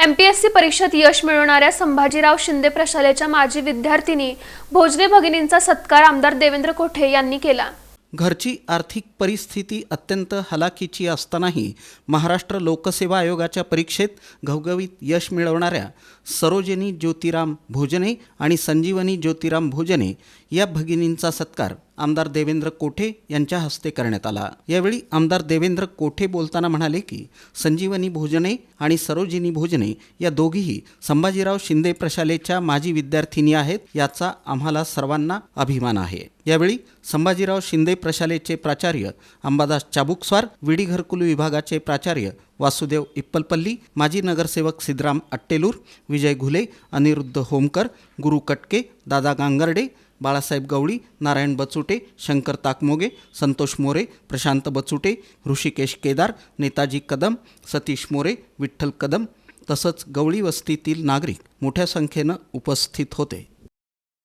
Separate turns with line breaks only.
MPSC परीक्षेत यश मिळवणाऱ्या संभाजीराव शिंदे प्रशालेच्या माजी विद्यार्थिनी भोजने भगिनींचा सत्कार आमदार देवेंद्र कोठे यांनी केला.
घरची आर्थिक परिस्थिती अत्यंत हलाखीची असतानाही महाराष्ट्र लोकसेवा आयोगाच्या परीक्षेत घवघवीत यश मिळवणाऱ्या सरोजिनी ज्योतिराम भोजने आणि संजीवनी ज्योतिराम भोजने या भगिनींचा सत्कार आमदार देवेंद्र कोठे यांच्या हस्ते करण्यात आला. यावेळी आमदार देवेंद्र कोठे बोलताना म्हणाले की संजीवनी भोजने आणि सरोजिनी भोजने या दोघीही संभाजीराव शिंदे प्रशालेच्या माजी विद्यार्थिनी आहेत याचा आम्हाला सर्वांना अभिमान आहे. यावेळी संभाजीराव शिंदे प्रशालेचे प्राचार्य अंबादास चाबुकस्वार विडी घरकुल विभागाचे प्राचार्य वासुदेव इप्पलपल्ली माजी नगरसेवक सिद्धराम अट्टेलूर विजय घुले अनिरुद्ध होमकर गुरु कटके दादा गांगर्डे बाळासाहेब गवळी नारायण बचुटे शंकर ताकमोगे संतोष मोरे प्रशांत बचुटे ऋषिकेश केदार नेताजी कदम सतीश मोरे विठ्ठल कदम तसंच गवळी वस्तीतील नागरिक मोठ्या संख्येनं उपस्थित होते.